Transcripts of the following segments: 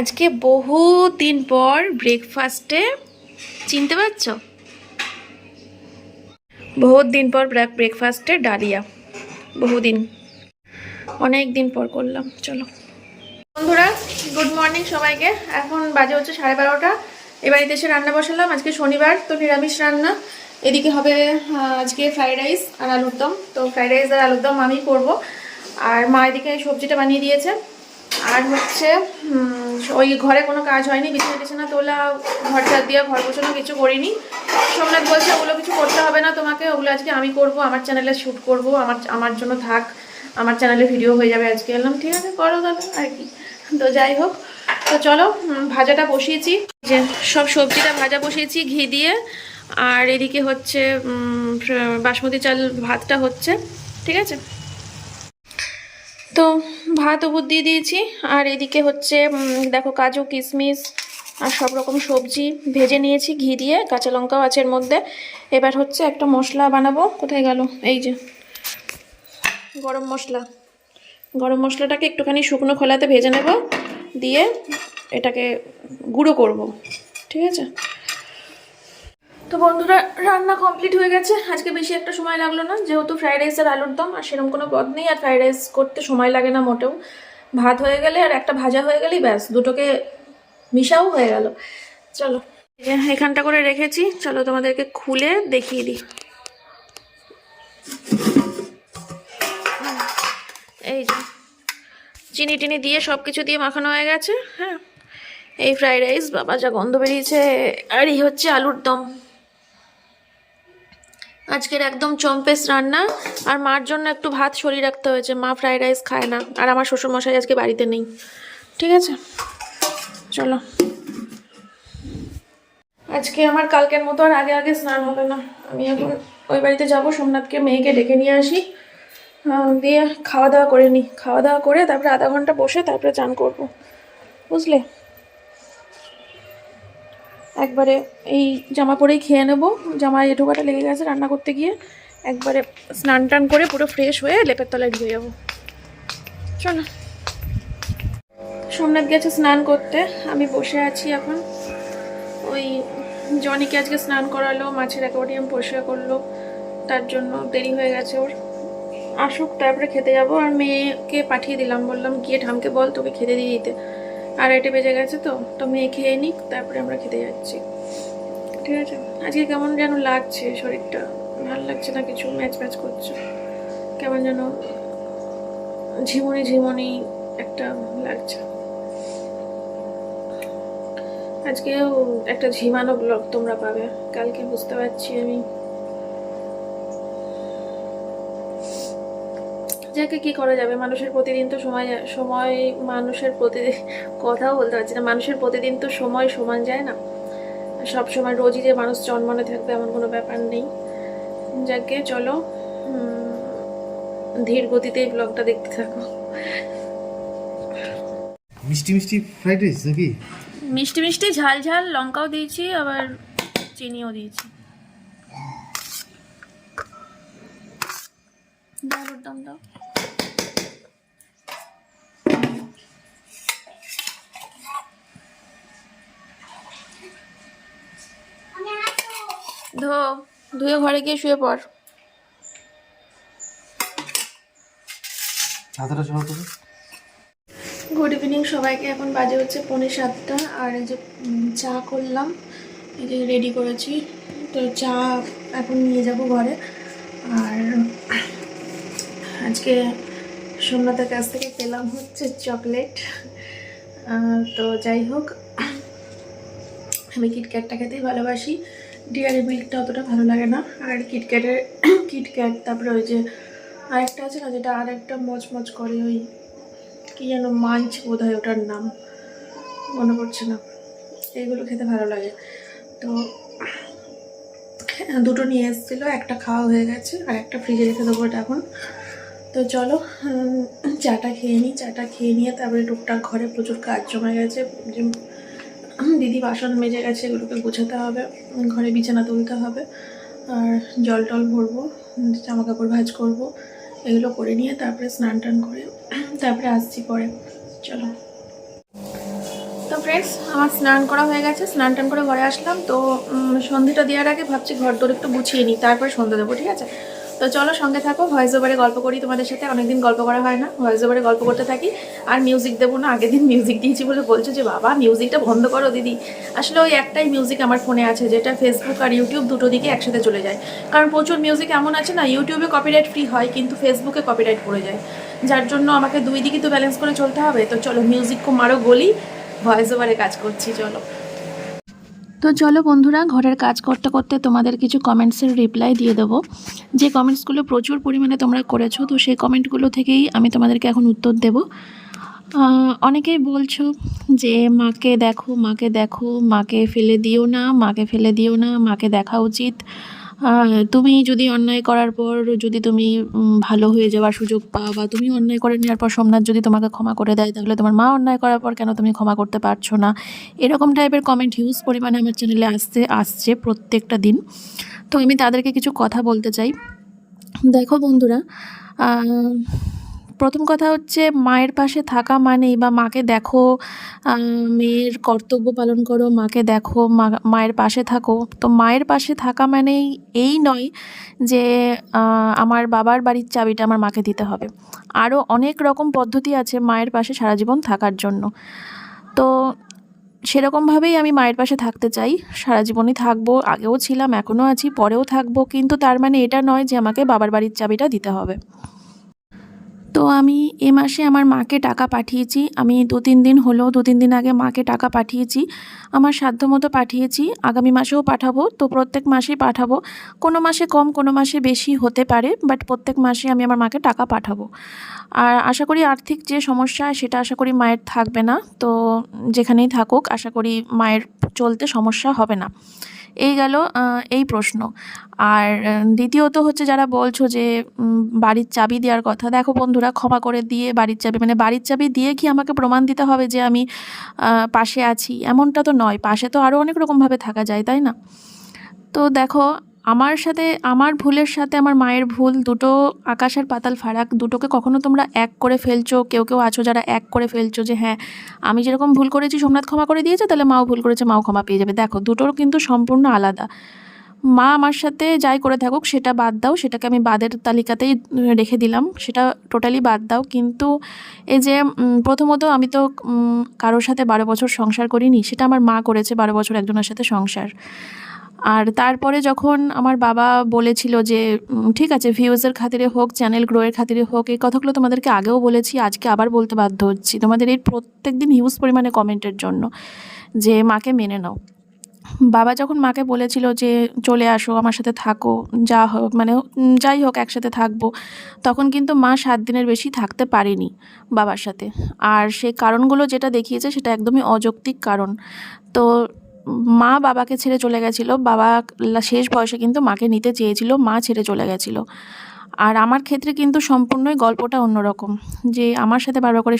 আজকে বহু দিন পর ব্রেকফাস্টে চিনতে পারছ? বহুত দিন পর ব্রেকফাস্টে ডালিয়া। বহুদিন অনেক দিন পর করলাম, চলো। বন্ধুরা গুড মর্নিং সবাইকে। এখন বাজে হচ্ছে সাড়ে বারোটা। এবারে এসে রান্না বসালাম। আজকে শনিবার, তো নিরামিষ রান্না। এদিকে হবে আজকে ফ্রাইড রাইস আর আলুর দম। তো ফ্রাইড রাইস আর আলুর দম আমি করব। আর মা এদিকে সবজিটা বানিয়ে দিয়েছে। আর হচ্ছে ওই ঘরে কোনো কাজ হয়নি, বিছানা টিছানা তোলা ঘর ঝাড় দেওয়া ঘর গোছানো কিছু করিনি। সোমনাথ বলছে, ওগুলো কিছু করতে হবে না তোমাকে, ওগুলো আজকে আমি করব, আমার চ্যানেলে শ্যুট করব, আমার আমার জন্য থাক, আমার চ্যানেলে ভিডিও হয়ে যাবে আজকে। এলাম ঠিক আছে, করো তাহলে, আর কি। তো যাই হোক, তো চলো ভাজাটা বসিয়েছি, যে সব সবজিটা ভাজা বসিয়েছি, ঘি দিয়ে। আর এদিকে হচ্ছে বাসমতি চাল ভাতটা হচ্ছে, ঠিক আছে? তো ভাত উপর দিয়ে দিয়েছি। আর এদিকে হচ্ছে দেখো কাজু, কিশমিশ আর সব রকম সবজি ভেজে নিয়েছি ঘি দিয়ে, কাঁচা লঙ্কাও আছে এর মধ্যে। এবার হচ্ছে একটা মশলা বানাবো। কোথায় গেল? এই যে, গরম মশলা। গরম মশলাটাকে একটুখানি শুকনো খোলাতে ভেজে নেব। দিয়ে এটাকে গুঁড়ো করব। ঠিক আছে? তো বন্ধুরা, রান্না কমপ্লিট হয়ে গেছে। আজকে বেশি একটা সময় লাগল না। যেহেতু ফ্রাইড রাইস আর আলুর দম, আর সেরকম কোনো পদ নেই, আর ফ্রাইড রাইস করতে সময় লাগে না মোটেও। ভাত হয়ে গেলে আর একটা ভাজা হয়ে গেলেই ব্যাস, দুটোকে মিশাও হয়ে গেল। চলো, এখানটা করে রেখেছি। চলো তোমাদেরকে খুলে দেখিয়ে দিই। এই যে, চিনি টিনি দিয়ে সব কিছু দিয়ে মাখানো হয়ে গেছে হ্যাঁ। এই ফ্রাইড রাইস বাবা যা গন্ধ বেরিয়েছে। আর এই হচ্ছে আলুর দম। আজকের একদম চম্পেস রান্না। আর মার জন্য একটু ভাত সরিয়ে রাখতে হয়েছে। মা ফ্রাইড রাইস খায় না। আর আমার শ্বশুরমশাই আজকে বাড়িতে নেই। ঠিক আছে? চলো। আজকে আমার কালকের মতো আর আগে আগে স্নান হবে না। আমি এখন ওই বাড়িতে যাব। সোমনাথকে, মেয়েকে ডেকে নিয়ে আসি। দিয়ে খাওয়া দাওয়া করে নিই খাওয়া দাওয়া করে তারপরে আধা ঘণ্টা বসে তারপরে চান করব। বুঝলে? একবারে এই জামা পরেই খেয়ে নেব। জামায় এঁঠোকাটা লেগে গেছে রান্না করতে গিয়ে। একবারে স্নান টান করে পুরো ফ্রেশ হয়ে লেপের তলায় ঢুকে যাব। চলো। সোমনাথ গেছে স্নান করতে। আমি বসে আছি এখন। ওই জনিকে আজকে স্নান করালো, মাছের অ্যাকোয়ারিয়াম পরিষ্কার করল। তার জন্য দেরি হয়ে গেছে ওর। আসুক, তারপরে খেতে যাব। আর মেয়েকে পাঠিয়ে দিলাম। বললাম, গিয়ে ঠামকে বল, তোকে খেতে দিয়ে দিতে। আড়াইটে বেজে গেছে তো তো মেয়ে খেয়ে নিক, তারপরে আমরা খেতে যাচ্ছি। ঠিক আছে? আজকে কেমন যেন লাগছে শরীরটা? ভালো লাগছে না কিছু? ম্যাচ ম্যাচ করছে। কেমন যেন ঝিমুনি ঝিমুনি একটা লাগছে। আজকেও একটা ঝিমানো ব্লগ তোমরা পাবে। কালকে বুঝতে পারছি আমি। যাকে কি করা যাবে? মানুষের প্রতিদিন তো সময় সময় মানুষের প্রতিদিন কথাও বলতে পারছি না। মানুষের প্রতিদিন তো সময় সমান যায় না। সব সময় রোজই যে মানুষ জন্মানো থাকবে এমন কোনো ব্যাপার নেই। যাকে চলো ধীর গতিতে এই ব্লগটা দেখতে থাকো। মিষ্টি মিষ্টি ফ্রাইড রাইস নাকি? মিষ্টি মিষ্টি ঝাল ঝাল লঙ্কাও দিয়েছি আবার চিনিও দিয়েছি। দাও দাম দাও ধো ধুয়ে ঘরে গিয়ে শুয়ে পড়। গুড ইভিনিং সবাইকে এখন বাজে হচ্ছে পৌনে সাতটা। আর এই যে চা করলাম এই যে রেডি করেছি। তো চা এখন নিয়ে যাব ঘরে। আর আজকে সোমনাথের কাছ থেকে পেলাম হচ্ছে চকলেট। তো যাই হোক আমি কিটক্যাটটা খেতেই ভালোবাসি। ডিয়ারি মিল্কটা অতটা ভালো লাগে না। আর কিটক্যাটের কিটক্যাট তারপরে ওই যে আরেকটা আছে না যেটা আরেকটা মচমচ করে ওই কি যেন মাঞ্চ বোধ হয় ওটার নাম। মনে পড়ছে না। এইগুলো খেতে ভালো লাগে। তো দুটো নিয়ে এসেছিল, একটা খাওয়া হয়ে গেছে আর একটা ফ্রিজে রেখে দেবো এটা এখন। তো চলো চাটা খেয়ে নিই, চাটা খেয়ে নিয়ে তারপরে টুকটাক ঘরে প্রচুর কাজ জমে গেছে দিদি বাসন মেজে গেছে এগুলোকে গোছাতে হবে, ঘরে বিছানা তুলতে হবে, আর জল টল ভরবো জামা কাপড় ভাজ করব, এগুলো করে নিয়ে তারপরে স্নান টান করে তারপরে আসছি পরে। চলো। তো ফ্রেন্ডস আমার স্নান করা হয়ে গেছে, স্নান টান করে ঘরে আসলাম, তো সন্ধেটা দেওয়ার আগে ভাবছি ঘর দৌড় একটু গুছিয়ে নিই, তারপরে সন্ধে দেবো, ঠিক আছে? তো চলো সঙ্গে থাকো ভয়েস ওভারে গল্প করি তোমাদের সাথে। অনেকদিন গল্প করা হয় না ভয়েস ওভারে গল্প করতে থাকি। আর মিউজিক দেবো না, আগের দিন মিউজিক দিয়েছি বলে বলছো যে, বাবা মিউজিকটা বন্ধ করো দিদি। আসলে ওই একটাই মিউজিক আমার ফোনে আছে, যেটা ফেসবুক আর ইউটিউব দুটো দিকে একসাথে চলে যায়। কারণ প্রচুর মিউজিক এমন আছে না ইউটিউবে কপিরাইট ফ্রি হয়, কিন্তু ফেসবুকে কপিরাইট পড়ে যায়। যার জন্য আমাকে দুই দিকে তো ব্যালেন্স করে চলতে হবে। তো চলো মিউজিক কো মারো গলি ভয়েস ওভারে কাজ করছি, চলো। তো চলো বন্ধুরা, ঘরের কাজ করতে করতে তোমাদের কিছু কমেন্টসের রিপ্লাই দিয়ে দেবো। যে কমেন্টসগুলো প্রচুর পরিমাণে তোমরা করেছ, তো সেই কমেন্টগুলো থেকেই আমি তোমাদেরকে এখন উত্তর দেব। অনেকেই বলছো যে, মাকে দেখো মাকে দেখো, মাকে ফেলে দিও না, মাকে ফেলে দিও না, মাকে দেখা উচিত। তুমি যদি অন্যায় করার পর যদি তুমি ভালো হয়ে যাওয়ার সুযোগ পাও বা তুমি অন্যায় করে নেওয়ার পর সোমনাথ যদি তোমাকে ক্ষমা করে দেয়, তাহলে তোমার মা অন্যায় করার পর কেন তুমি ক্ষমা করতে পারছ না? এরকম টাইপের কমেন্ট হিউজ পরিমাণে আমার চ্যানেলে আসতে আসছে প্রত্যেকটা দিন। তো আমি তাদেরকে কিছু কথা বলতে চাই। দেখো বন্ধুরা প্রথম কথা হচ্ছে মায়ের পাশে থাকা মানেই বা মাকে দেখো মেয়ের কর্তব্য পালন করো, মাকে দেখো মায়ের পাশে থাকো। তো মায়ের পাশে থাকা মানেই এই নয় যে আমার বাবার বাড়ির চাবিটা আমার মাকে দিতে হবে। আরও অনেক রকম পদ্ধতি আছে মায়ের পাশে সারা জীবন থাকার জন্য। তো সেরকমভাবেই আমি মায়ের পাশে থাকতে চাই, সারা জীবনই থাকব। আগেও ছিলাম, এখনও আছি, পরেও থাকব, কিন্তু তার মানে এটা নয় যে আমাকে বাবার বাড়ির চাবিটা দিতে হবে। তো আমি এ মাসে আমার মাকে টাকা পাঠিয়েছি। আমি দু তিন দিন হলো দু তিন দিন আগে মাকে টাকা পাঠিয়েছি। আমার সাধ্যমতো পাঠিয়েছি। আগামী মাসেও পাঠাবো। তো প্রত্যেক মাসেই পাঠাবো। কোনো মাসে কম, কোনো মাসে বেশি হতে পারে বাট প্রত্যেক মাসে আমি আমার মাকে টাকা পাঠাবো। আর আশা করি আর্থিক যে সমস্যা, সেটা আশা করি মায়ের থাকবে না। তো যেখানেই থাকুক, আশা করি মায়ের চলতে সমস্যা হবে না। এই গেল এই প্রশ্ন। আর দ্বিতীয়ত হচ্ছে যারা বলছো যে বাড়ির চাবি দেওয়ার কথা, দেখো বন্ধুরা, ক্ষমা করে দিয়ে বাড়ির চাবি মানে বাড়ির চাবি দিয়ে কি আমাকে প্রমাণ দিতে হবে যে আমি পাশে আছি? এমনটা তো নয়, পাশে তো আরও অনেক রকমভাবে থাকা যায়, তাই না? তো দেখো আমার সাথে, আমার ভুলের সাথে আমার মায়ের ভুল, দুটো আকাশের পাতাল ফারাক, দুটোকে কখনো তোমরা এক করে ফেলছো, কেউ কেউ আছো যারা এক করে ফেলছো যে হ্যাঁ আমি যেরকম ভুল করেছি সোমনাথ ক্ষমা করে দিয়েছে, তাহলে মাও ভুল করেছে, মাও ক্ষমা পেয়ে যাবে। দেখো, দুটোর কিন্তু সম্পূর্ণ আলাদা। মা আমার সাথে যাই করে থাকুক, সেটা বাদ দাও, সেটাকে আমি বাদের তালিকাতেই রেখে দিলাম, সেটা টোটালি বাদ দাও। কিন্তু এই যে প্রথমত আমি তো কারোর সাথে বারো বছর সংসার করিনি, সেটা আমার মা করেছে বারো বছর একজনের সাথে সংসার। আর তারপরে যখন আমার বাবা বলেছিল যে ঠিক আছে ভিউজের খাতিরে হোক চ্যানেল গ্রোয়ের খাতিরে হোক, এই কথাগুলো তোমাদেরকে আগেও বলেছি, আজকে আবার বলতে বাধ্য হচ্ছি। তোমাদের এই প্রত্যেক দিন হিউজ পরিমাণে কমেন্টের জন্য যে, মাকে মেনে নাও। বাবা যখন মাকে বলেছিল যে, চলে আসো, আমার সাথে থাকো, যা হোক মানে যাই হোক, একসাথে থাকব, তখন কিন্তু মা সাত দিনের বেশি থাকতে পারেনি বাবার সাথে। আর সেই কারণগুলো যেটা দেখিয়েছে, সেটা একদমই অযৌক্তিক কারণ। তো মা বাবাকে ছেড়ে চলে গেছিল। বাবা শেষ বয়সে কিন্তু মাকে নিতে চেয়েছিল, মা ছেড়ে চলে গেছিল। আর আমার ক্ষেত্রে কিন্তু সম্পূর্ণই গল্পটা অন্যরকম। যে আমার সাথে বারবার করে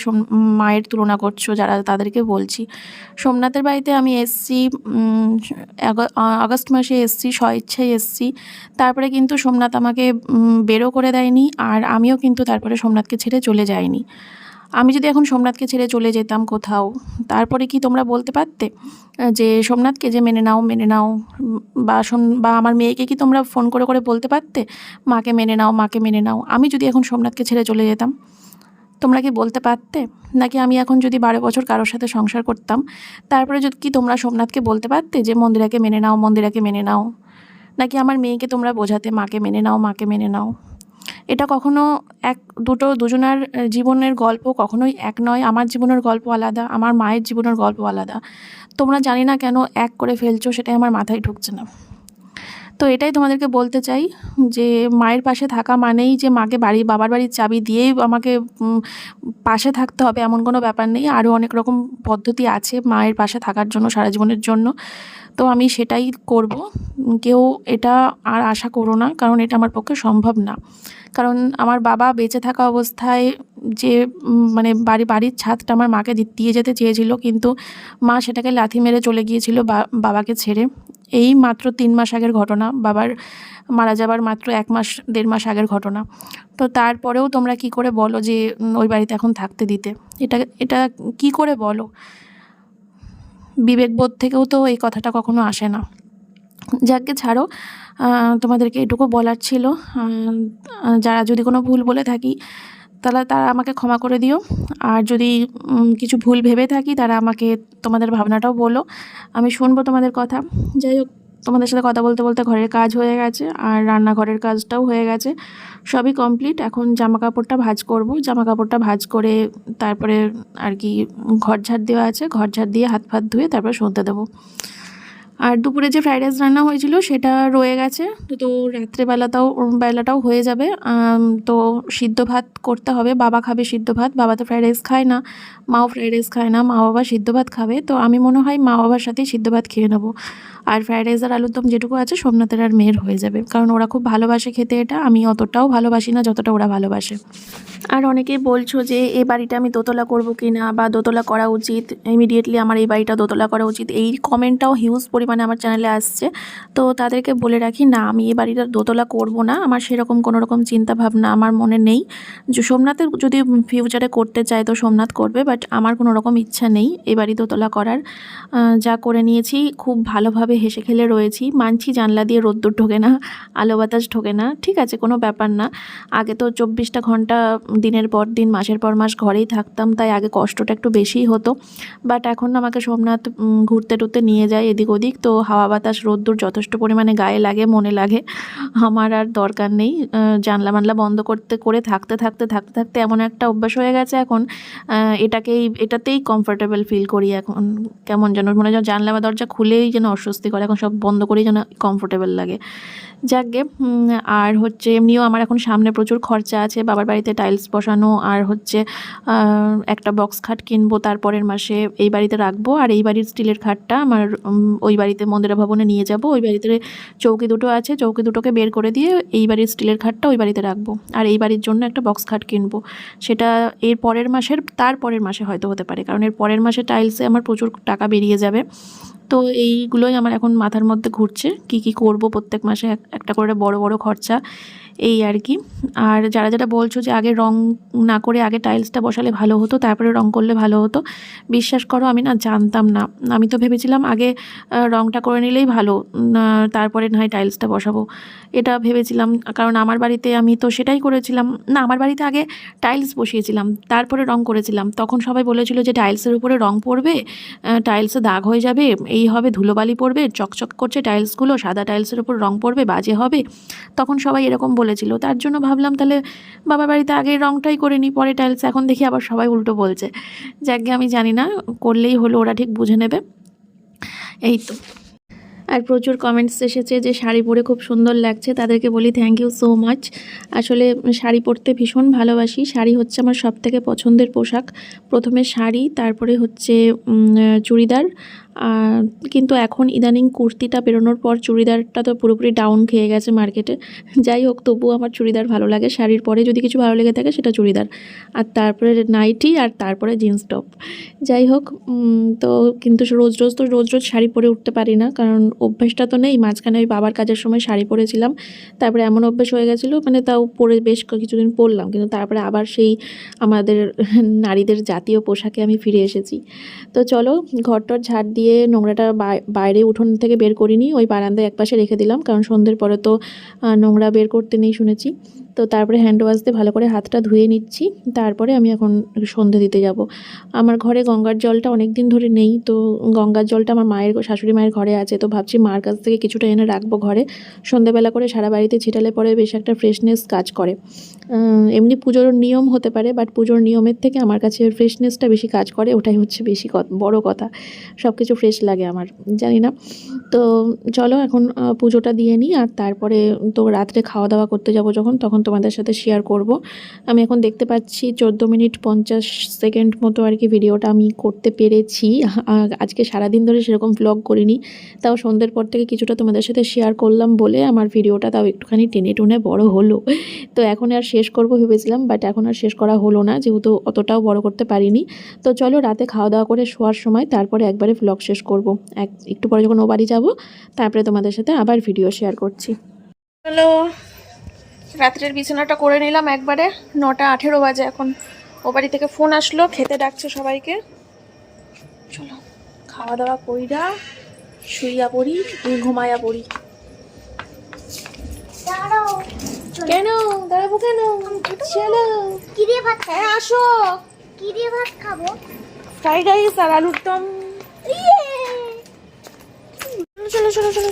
মায়ের তুলনা করছ, যারা তাদেরকে বলছি। সোমনাথের বাড়িতে আমি এসছি আগস্ট মাসে এসছি, স্বইচ্ছায় এসছি। তারপরে কিন্তু সোমনাথ আমাকে বেরো করে দেয়নি। আর আমিও কিন্তু তারপরে সোমনাথকে ছেড়ে চলে যাইনি। আমি যদি এখন সোমনাথকে ছেড়ে চলে যেতাম কোথাও, তারপরে কি তোমরা বলতে পারতে যে সোমনাথকে যে মেনে নাও মেনে নাও, বা সোম- বা আমার মেয়েকে কি তোমরা ফোন করে করে বলতে পারতে, মাকে মেনে নাও, মাকে মেনে নাও, আমি যদি এখন সোমনাথকে ছেড়ে চলে যেতাম, তোমরা কি বলতে পারতে? নাকি আমি এখন যদি বারো বছর কারোর সাথে সংসার করতাম, তারপরে যদি কি তোমরা সোমনাথকে বলতে পারতে, যে মন্দিরাকে মেনে নাও, মন্দিরাকে মেনে নাও, নাকি আমার মেয়েকে তোমরা বোঝাতে, মাকে মেনে নাও, মাকে মেনে নাও? এটা কখনো এক, দুটো দুজনার জীবনের গল্প কখনোই এক নয়। আমার জীবনের গল্প আলাদা, আমার মায়ের জীবনের গল্প আলাদা। তোমরা জানি না কেন এক করে ফেলছো, সেটাই আমার মাথায় ঢুকছে না। তো এটাই তোমাদেরকে বলতে চাই যে, মায়ের পাশে থাকা মানেই যে, মাকে বাড়ি, বাবার বাড়ির চাবি দিয়েই আমাকে পাশে থাকতে হবে এমন কোনো ব্যাপার নেই। আরও অনেক রকম পদ্ধতি আছে মায়ের পাশে থাকার জন্য, সারা জীবনের জন্য। তো আমি সেটাই করব। কেউ এটা আর আশা করো না, কারণ এটা আমার পক্ষে সম্ভব না। কারণ আমার বাবা বেঁচে থাকা অবস্থায় যে মানে বাড়ি, বাড়ির ছাদটা আমার মাকে দিয়ে যেতে চেয়েছিল, কিন্তু মা সেটাকে লাথি মেরে চলে গিয়েছিল বাবাকে ছেড়ে। এই মাত্র তিন মাস আগের ঘটনা, বাবার মারা যাবার মাত্র এক মাস, দেড় মাস আগের ঘটনা। তো তারপরেও তোমরা কি করে বলো যে ওই বাড়িতে এখন থাকতে দিতে? এটা এটা কি করে বলো? বিবেকবোধ থেকেও তো এই কথাটা কখনো আসে না। যাকে ছাড়ো তোমাদেরকে এটুকু বলার ছিল। যারা যদি কোনো ভুল বলে থাকি, তাহলে তারা আমাকে ক্ষমা করে দিও। আর যদি কিছু ভুল ভেবে থাকি, তারা আমাকে তোমাদের ভাবনাটাও বলো। আমি শুনব তোমাদের কথা। যাই হোক, তোমাদের সাথে কথা বলতে বলতে ঘরের কাজ হয়ে গেছে, আর রান্নাঘরের কাজটাও হয়ে গেছে। সবই কমপ্লিট এখন জামা কাপড়টা ভাজ করব। জামা কাপড়টা ভাজ করে তারপরে আর কি ঘর ঝাড় দেওয়া আছে। ঘর ঝাড় দিয়ে হাত ফাত ধুয়ে তারপরে শুনতে দেবো। আর দুপুরে যে ফ্রাইড রাইস রান্না হয়েছিল সেটা রয়ে গেছে। তো তো রাত্রেবেলাটাও, বেলাটাও হয়ে যাবে। তো সিদ্ধ ভাত করতে হবে। বাবা খাবে সিদ্ধ ভাত। বাবা তো ফ্রাইড রাইস খায় না। মাও ফ্রাইড রাইস খায় না। মা বাবা সিদ্ধ ভাত খাবে। তো আমি মনে হয় মা বাবার সাথেই সিদ্ধ ভাত খেয়ে নেব। আর ফ্রাইড রাইস আর আলুর দম যেটুকু আছে সোমনাথের আর মেয়ের হয়ে যাবে। কারণ ওরা খুব ভালোবাসে খেতে এটা, আমি অতটাও ভালোবাসি না যতটা ওরা ভালোবাসে। আর অনেকেই বলছো যে এই বাড়িটা আমি দোতলা করব কি না বা দোতলা করা উচিত? ইমিডিয়েটলি আমার এই বাড়িটা দোতলা করা উচিত। এই কমেন্টটাও হিউজ পরিমাণে আমার চ্যানেলে আসছে। তো তাদেরকে বলে রাখি, না, আমি এই বাড়িটা দোতলা করব না। আমার সেরকম কোনো রকম চিন্তা ভাবনা আমার মনে নেই। যে সোমনাথের যদি ফিউচারে করতে চায় তো সোমনাথ করবে বাট আমার কোনো রকম ইচ্ছা নেই এই বাড়ি দোতলা করার। যা করে নিয়েছি, খুব ভালোভাবে হেসে খেলে রয়েছি। মানছি জানলা দিয়ে রোদ্দুর ঢোকে না, আলো বাতাস ঢোকে না। ঠিক আছে, কোনো ব্যাপার না। আগে তো চব্বিশটা ঘণ্টা দিনের পর দিন, মাসের পর মাস ঘরেই থাকতাম, তাই আগে কষ্টটা একটু বেশিই হতো। বাট এখন আমাকে সোমনাথ ঘুরতে টুরতে নিয়ে যায় এদিক ওদিক। তো হাওয়া বাতাস, রোদ্দুর যথেষ্ট পরিমাণে গায়ে লাগে, মনে লাগে। আমার আর দরকার নেই। জানলা মানলা বন্ধ করতে, করে থাকতে থাকতে থাকতে থাকতে এমন একটা অভ্যাস হয়ে গেছে এখন। এটাকেই, এটাতেই কমফোর্টেবল ফিল করি এখন। কেমন যেন, মনে হয় জানলা বা দরজা খুলেই যেন অস্বস্তি করে এখন সব বন্ধ করেই যেন কমফোর্টেবল লাগে। উম, আর হচ্ছে এমনিও আমার এখন সামনে প্রচুর খরচা আছে বাবার বাড়িতে টাইলস বসানো আর হচ্ছে একটা বক্স খাট কিনবো তারপরের মাসে এই বাড়িতে রাখব আর এই বাড়ির স্টিলের খাটটা আমার ওই বাড়িতে মন্দিরা ভবনে নিয়ে যাব ওই বাড়িতে চৌকি দুটো আছে চৌকি দুটোকে বের করে দিয়ে এই বাড়ির স্টিলের খাটটা ওই বাড়িতে রাখব। আর এই বাড়ির জন্য একটা বক্স খাট কিনবো। সেটা এর পরের মাসের তার পরের মাসে হয়তো হতে পারে কারণ এর পরের মাসে টাইলসে আমার প্রচুর টাকা বেরিয়ে যাবে। তো এইগুলোই আমার এখন মাথার মধ্যে ঘুরছে। কি কি করব প্রত্যেক মাসে এক- একটা করে বড় বড় খরচা। এই আর কি। আর যারা যারা বলছো যে আগে রং না করে আগে টাইলসটা বসালে ভালো হতো, তারপরে রং করলে ভালো হতো, বিশ্বাস করো আমি না জানতাম না। আমি তো ভেবেছিলাম আগে রংটা করে নিলেই ভালো তারপরে না হয় টাইলসটা বসাবো। এটা ভেবেছিলাম, কারণ আমার বাড়িতে আমি তো সেটাই করেছিলাম। না, আমার বাড়িতে আগে টাইলস বসিয়েছিলাম, তারপরে রং করেছিলাম। তখন সবাই বলেছিল যে টাইলসের উপরে রং পড়বে টাইলসে দাগ হয়ে যাবে, এই হবে ধুলোবালি পড়বে, চকচক করছে টাইলসগুলো, সাদা টাইলসের উপর রং পড়বে, বাজে হবে। তখন সবাই এরকম বলেছিল। তার জন্য ভাবলাম তাহলে বাবার বাড়িতে আগে রংটাই করে নিই, পরে টাইলস এখন দেখি আবার সবাই উল্টো বলছে। যাকে আমি জানি না, করলেই হলো, ওরা ঠিক বুঝে নেবে। এই তো। আর প্রচুর কমেন্টস এসেছে যে শাড়ি পরে খুব সুন্দর লাগছে, তাদেরকে বলি থ্যাংক ইউ সো মাচ আসলে শাড়ি পরতে ভীষণ ভালোবাসি। শাড়ি হচ্ছে আমার সব থেকে পছন্দের পোশাক। প্রথমে শাড়ি, তারপরে হচ্ছে চুড়িদার। কিন্তু এখন ইদানিং কুর্তিটা বেরোনোর পর চুড়িদারটা তো পুরোপুরি ডাউন খেয়ে গেছে মার্কেটে যাই হোক, তবুও আমার চুড়িদার ভালো লাগে। শাড়ির পরে যদি কিছু ভালো লেগে থাকে, সেটা চুড়িদার। আর তারপরে নাইটি আর তারপরে জিন্স টপ যাই হোক তো কিন্তু রোজ রোজ তো রোজ রোজ শাড়ি পরে উঠতে পারি না। কারণ অভ্যেসটা তো নেই। মাঝখানে ওই বাবার কাজের সময় শাড়ি পরেছিলাম। তারপরে এমন অভ্যেস হয়ে গেছিল মানে তাও পরে বেশ কিছুদিন পরলাম। কিন্তু তারপরে আবার সেই আমাদের নারীদের জাতীয় পোশাকে আমি ফিরে এসেছি। তো চলো, ঘরটর ঝাড় দিয়ে নোংরাটা বাই- বাইরে উঠোন থেকে বের করিনি, ওই বারান্দায় একপাশে রেখে দিলাম, কারণ সন্ধ্যের পরে তো নোংরা বের করতে নেই শুনেছি। তো তারপরে হ্যান্ড ওয়াশ দিয়ে ভালো করে হাতটা ধুয়ে নিচ্ছি। তারপরে আমি এখন সন্ধে দিতে যাব। আমার ঘরে গঙ্গার জলটা অনেক দিন ধরে নেই, তো গঙ্গার জলটা আমার মায়ের শাশুড়ি মায়ের ঘরে আছে, তো ভাবছি মার কাছ থেকে কিছুটা এনে রাখব ঘরে। সন্ধেবেলা করে সারা বাড়িতে ছিটালে পরে বেশ একটা ফ্রেশনেস কাজ করে। এমনি পুজোর নিয়ম হতে পারে বাট পুজোর নিয়মের থেকে আমার কাছে ফ্রেশনেসটা বেশি কাজ করে, ওটাই হচ্ছে বেশি বড় কথা। সব কিছু ফ্রেশ লাগে আমার, জানি না। তো চলো এখন পুজোটা দিয়ে নিই আর তারপরে তো রাত্রে খাওয়া দাওয়া করতে যাব যখন, তখন তোমাদের সাথে শেয়ার করব। আমি এখন দেখতে পাচ্ছি চোদ্দ মিনিট পঞ্চাশ সেকেন্ড মতো আর কি ভিডিওটা আমি করতে পেরেছি। আজকে সারাদিন ধরে সেরকম ব্লগ করিনি, তাও সন্ধ্যের পর থেকে কিছুটা তোমাদের সাথে শেয়ার করলাম বলে আমার ভিডিওটা তাও একটুখানি টেনে টুনে বড় হলো। তো এখন আর শেষ করব ভেবেছিলাম বাট এখন আর শেষ করা হলো না, যেহেতু অতটাও বড় করতে পারিনি। তো চলো রাতে খাওয়া দাওয়া করে শোয়ার সময়, তারপরে একবারে ব্লগ শেষ করব। এক, একটু পরে যখন ও বাড়ি যাব তারপরে তোমাদের সাথে আবার ভিডিও শেয়ার করছি। হ্যালো রাত্রের বিছানাটা করে নিলাম একবারে নটা আঠেরো বাজে এখন। ও বাড়ি থেকে ফোন আসলো খেতে ডাকছে সবাইকে। চলো খাওয়া দাওয়া কইরা শুইয়া পড়ি ঘুমাইয়া পড়ি। দাঁড়াও কেন? দাঁড়াবো কেন? চলো। কি দিয়ে ভাত খাব? হ্যাঁ আসো। কি দিয়ে ভাত খাব? ফ্রাইড রাইস আর আলুর দম। ইয়ে! চলো চলো চলো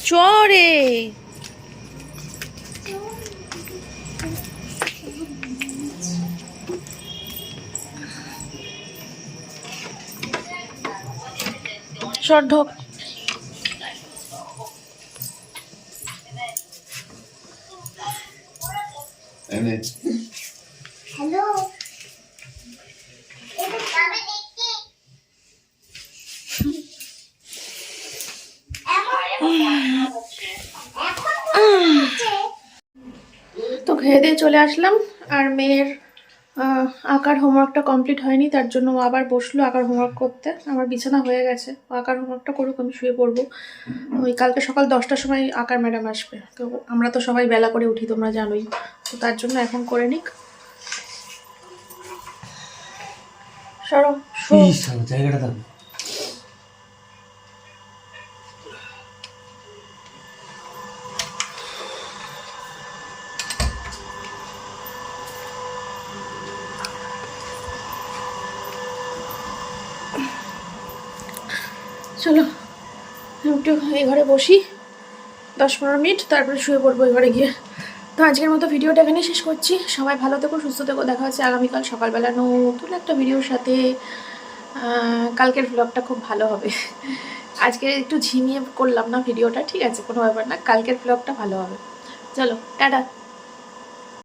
চরে। ঢোক। খেয়ে দিয়ে চলে আসলাম। আর মেয়ের আঁকার হোমওয়ার্কটা কমপ্লিট হয়নি, তার জন্য ও আবার বসল আঁকার হোমওয়ার্ক করতে। আমার বিছানা হয়ে গেছে, ও আঁকার হোমওয়ার্কটা করুক, আমি শুয়ে পড়ব। ওই কালকে সকাল দশটার সময় আঁকার ম্যাডাম আসবে। তো আমরা তো সবাই বেলা করে উঠি, তোমরা জানোই। তো তার জন্য এখন করে নিক। সরো জায়গাটা চলো একটু এই ঘরে বসি, দশ পনেরো মিনিট, তারপরে শুয়ে পড়ব এই ঘরে গিয়ে। তো আজকের মতো ভিডিওটা এখানেই শেষ করছি। সবাই ভালো থেকো, সুস্থ থেকো, দেখা হচ্ছে আগামীকাল সকালবেলা নতুন একটা ভিডিওর সাথে। কালকের ব্লগটা খুব ভালো হবে। আজকে একটু ঝিমিয়ে করলাম না ভিডিওটা, ঠিক আছে, কোনো ব্যাপার না, কালকের ব্লগটা ভালো হবে। চলো, টাটা।